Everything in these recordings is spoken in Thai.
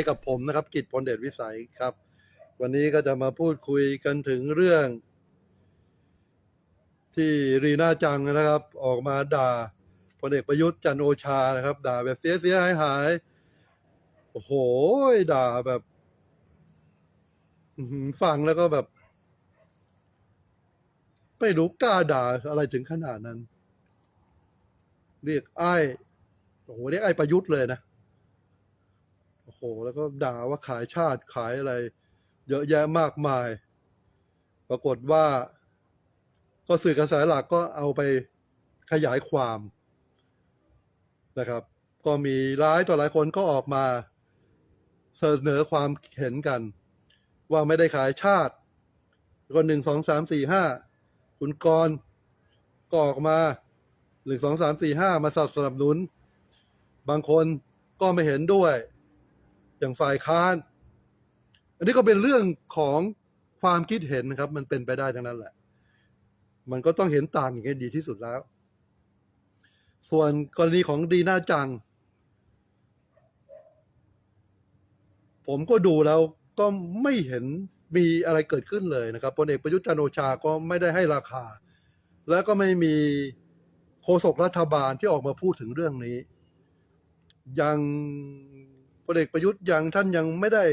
ให้กับผมนะครับ กิจพลเดชวิสัยครับ วันนี้ก็จะมาพูดคุยกันถึงเรื่อง ที่รีน่าจังนะครับ ออกมาด่าพลเอกประยุทธ์จันโอชานะครับ ด่าแบบเสียเสียหายหายโอ้โหด่าแบบฟังแล้วก็แบบ ไม่รู้กล้าด่าอะไรถึงขนาดนั้น เรียกไอ้โอ้โหเรียกไอ้ประยุทธ์เลยนะ หแล้วก็ด่าว่าขายชาติขายอะไร เยอะแยะมากมาย ปรากฏว่า ก็สื่อกระแสหลักก็เอาไปขยายความนะครับ ก็มีร้ายต่อหลายคนก็ออกมาเสนอความเห็นกัน ว่าไม่ได้ขายชาติก็หนึ่งสองสามสี่ห้าคุณกรณ์ก็ออกมาหนึ่งสองสามสี่ห้ามาสนับสนุน บางคนก็ไม่เห็นด้วย อย่างฝ่ายค้าน อันนี้ก็เป็นเรื่องของความคิดเห็นนะครับ มันเป็นไปได้ทั้งนั้นแหละ มันก็ต้องเห็นต่างอย่างนี้ดีที่สุดแล้ว ส่วนกรณีของดีน่าจัง ผมก็ดูแล้วก็ไม่เห็นมีอะไรเกิดขึ้นเลยนะครับพลเอกประยุทธ์จันโอชาก็ไม่ได้ให้ราคา และก็ไม่มีโฆษกรัฐบาลที่ออกมาพูดถึงเรื่องนี้ ยัง ลเอกประยุทธ์ยังท่านยังไม่ได้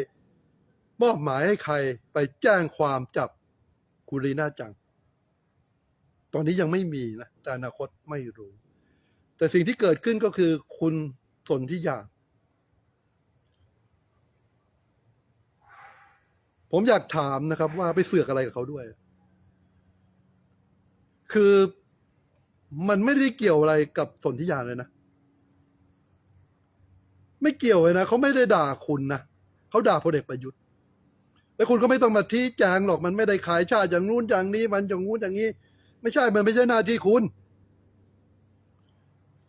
มอบหมายให้ใครไปแจ้งความจับคุณลีน่าจัง ตอนนี้ยังไม่มีนะ แต่อนาคตไม่รู้ แต่สิ่งที่เกิดขึ้นก็คือคุณสนธิยา ผมอยากถามนะครับว่าไปเสือกอะไรกับเขาด้วย คือมันไม่ได้เกี่ยวอะไรกับสนธิยาเลยนะ ไม่เกี่ยวเลยนะเขาไม่ได้ด่าคุณนะเขาด่าพลเอกประยุทธ์ แล้วคุณก็ไม่ต้องมาที่แจงหรอกมันไม่ได้ขายชาติอย่างนู้นอย่างนี้ มันอย่างนู้นอย่างนี้ ไม่ใช่มันไม่ใช่หน้าที่คุณ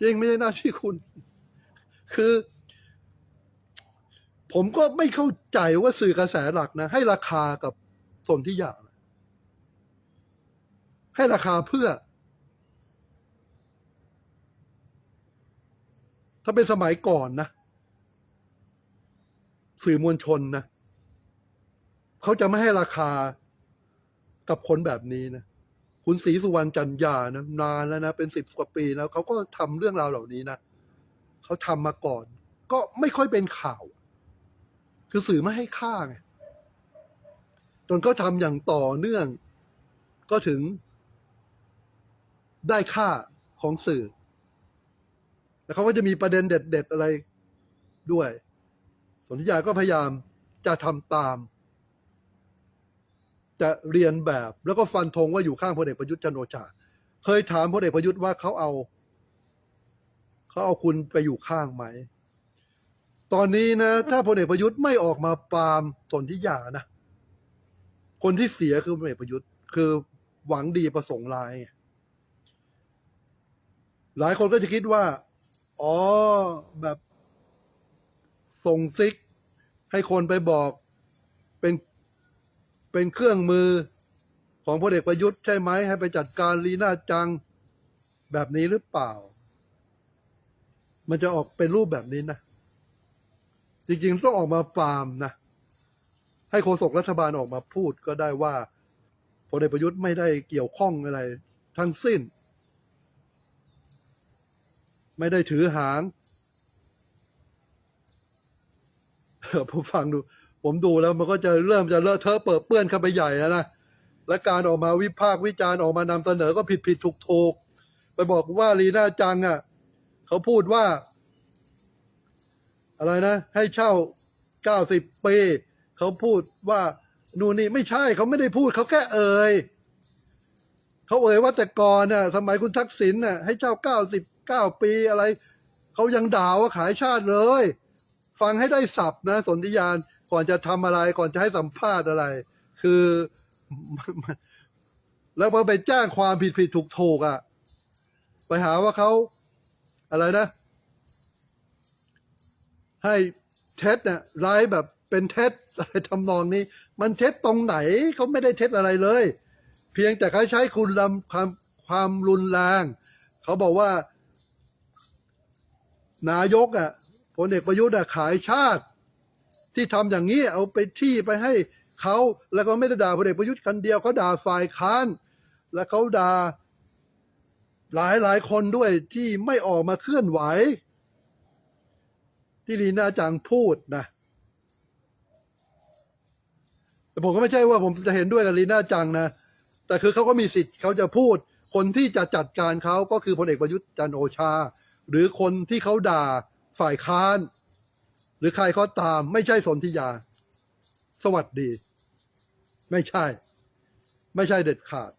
จริงไม่ใช่หน้าที่คุณ คือ ผมก็ไม่เข้าใจว่าสื่อกระแสหลักนะ ให้ราคากับสนที่อยากให้ราคาเพื่อ ถ้าเป็นสมัยก่อนนะ สื่อมวลชนนะเขาจะไม่ให้ราคากับคนแบบนี้นะคุณศรีสุวรรณจันยานะนานแล้วนะเป็นสิบกว่าปีแล้วเขาก็ทำเรื่องราวเหล่านี้นะเขาทำมาก่อน ก็ไม่ค่อยเป็นข่าว คือสื่อไม่ให้ค่าไงจนเขาทำอย่างต่อเนื่อง ก็ถึงได้ค่าของสื่อ แล้วเขาก็จะมีประเด็นเด็ด ๆ อะไรด้วย สนธิยาก็พยายามจะทำตาม จะเรียนแบบแล้วก็ฟันธงว่าอยู่ข้างพลเอกประยุทธ์จันโอชา เคยถามพลเอกประยุทธ์ว่าเขาเอาเขาเอาคุณไปอยู่ข้างไหม ตอนนี้นะ ถ้าพลเอกประยุทธ์ไม่ออกมาปรามสนธิยานะคนที่เสียคือพลเอกประยุทธ์ คือหวังดีประสงค์ร้าย หลายคนก็จะคิดว่า อ๋อแบบ ส่งซิก ให้คนไปบอกเป็นเป็นเครื่องมือของพลเอกประยุทธ์ใช่ไหมให้ไปจัดการลีน่าจังแบบนี้หรือเปล่า มันจะออกเป็นรูปแบบนี้นะ จริงๆต้องออกมาปรามนะ ให้โฆษกรัฐบาลออกมาพูดก็ได้ว่าพลเอกประยุทธ์ไม่ได้เกี่ยวข้องอะไร ทั้งสิ้น ไม่ได้ถือหาง ผมฟังดู ผมดูแล้วมันก็จะเริ่มจะเลอะเทอะเปิดเปื้อนเข้าไปใหญ่แล้วนะและการออกมาวิพากษ์วิจารณ์ออกมานำเสนอก็ผิดผิดถูกถูกไปบอกว่าลีน่าจังอะเขาพูดว่า อะไรนะ ให้เช่าเก้าสิบปีเขาพูดว่านู่นนี่ไม่ใช่เขาไม่ได้พูดเขาแค่เอ่ยเขาเอ่ยว่าแต่ก่อนน่ะสมัยคุณทักษิณน่ะให้เช่าเก้าสิบเก้าปีอะไรเขายังด่าว่าขายชาติเลย ฟังให้ได้สับนะ สนธิยานก่อนจะทำอะไรก่อนจะให้สัมภาษณ์อะไร คือ แล้วพอไปแจ้งความผิดผิดถูกถูกอะ ไปหาว่าเขาอะไรนะ ให้เท็จเนี่ยไลฟ์แบบเป็นเท็จอะไรทำนองนี้ มันเท็จตรงไหนเขาไม่ได้เท็จอะไรเลย เพียงแต่เขาใช้คุณลำความความรุนแรงเขาบอกว่า นายกอะ พลเอกประยุทธ์อะขายชาติ ที่ทำอย่างนี้เอาไปที่ไปให้เขาแล้วก็ไม่ได้ด่าพลเอกประยุทธ์คนเดียวเขาด่าฝ่ายค้าน และเขาด่าหลายหลายคนด้วยที่ไม่ออกมาเคลื่อนไหว ที่ลีน่าจังพูดนะแต่ผมก็ไม่ใช่ว่าผมจะเห็นด้วยกับลีน่าจังนะ แต่คือเขาก็มีสิทธิ์เขาจะพูด คนที่จะจัดการเขาก็คือพลเอกประยุทธ์จันโอชา หรือคนที่เขาด่า ฝ่ายค้าน หรือใครก็ตาม ไม่ใช่สนธิยา สวัสดี ไม่ใช่ ไม่ใช่เด็ดขาด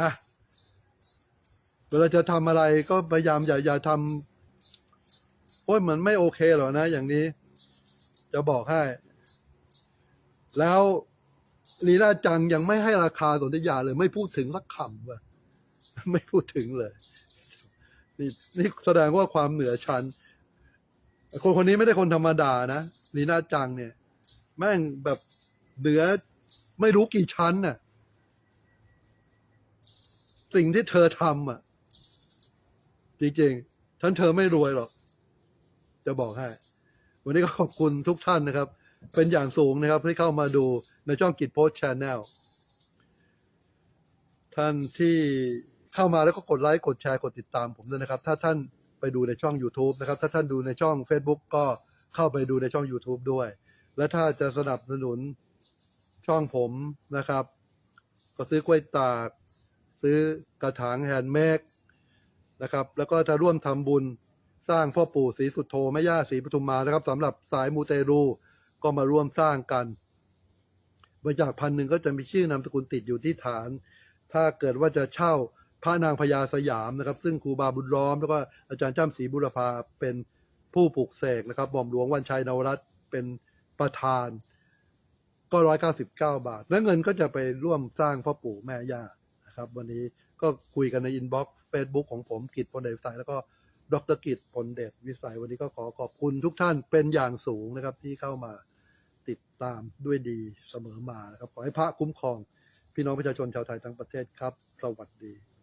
นะเวลาจะทำอะไรก็พยายามอย่าอย่าทำโอ้ยเหมือนไม่โอเคหรอกนะ อย่างนี้ จะบอกให้ แล้วลีน่าจังยังไม่ให้ราคาสนธิยาเลย ไม่พูดถึงสักคำว่ะไม่พูดถึงเลย นี่นี่แสดงว่าความเหนือชั้น คนคนนี้ไม่ได้คนธรรมดานะลีน่าจังเนี่ย แม่งแบบเหนือไม่รู้กี่ชั้นน่ะ สิ่งที่เธอทำอะ จริงๆฉันเธอไม่รวยหรอก จะบอกให้ วันนี้ก็ขอบคุณทุกท่านนะครับ เป็นอย่างสูงนะครับที่เข้ามาดูในช่องกิจโพสชแนลท่านที่เข้ามาแล้วก็กดไลค์ กดแชร์ กดติดตามผมด้วยนะครับ ถ้าท่าน ไปดูในช่อง YouTube นะครับ ถ้าท่านดูในช่อง Facebook ก็เข้าไปดูในช่อง YouTube ด้วย และถ้าจะสนับสนุนช่องผมนะครับ ก็ซื้อกล้วยตาก ซื้อกระถางแฮนด์เมดนะครับ แล้วก็จะร่วมทำบุญสร้างพ่อปู่ศรีสุโธแม่ย่าศรีปทุมมานะครับสำหรับสายมูเตรูก็มาร่วมสร้างกันบริจาคพันหนึ่งก็จะมีชื่อนามสกุลติดอยู่ที่ฐาน ถ้าเกิดว่าจะเช่า พระนางพญาสยามนะครับ ซึ่งครูบาบุญล้อม แล้วก็อาจารย์จ้ำศรีบุรพาเป็นผู้ปลูกเสกนะครับหม่อมหลวงวันชัยนวรัตน์เป็นประธาน ก็ร้อยเก้าสิบเก้าบาท และเงินก็จะไปร่วมสร้างพ่อปู่แม่ย่านะครับ วันนี้ก็คุยกันในอินบ็อกซ์เฟซบุ๊กของผมกิจพลเดชวิสัยแล้วก็ดรกิจพลเดชวิสัยวันนี้ก็ขอขอบคุณทุกท่านเป็นอย่างสูงนะครับที่เข้ามาติดตามด้วยดีเสมอมานะครับขอให้พระคุ้มครอง พี่น้องประชาชนชาวไทยทั้งประเทศครับ สวัสดี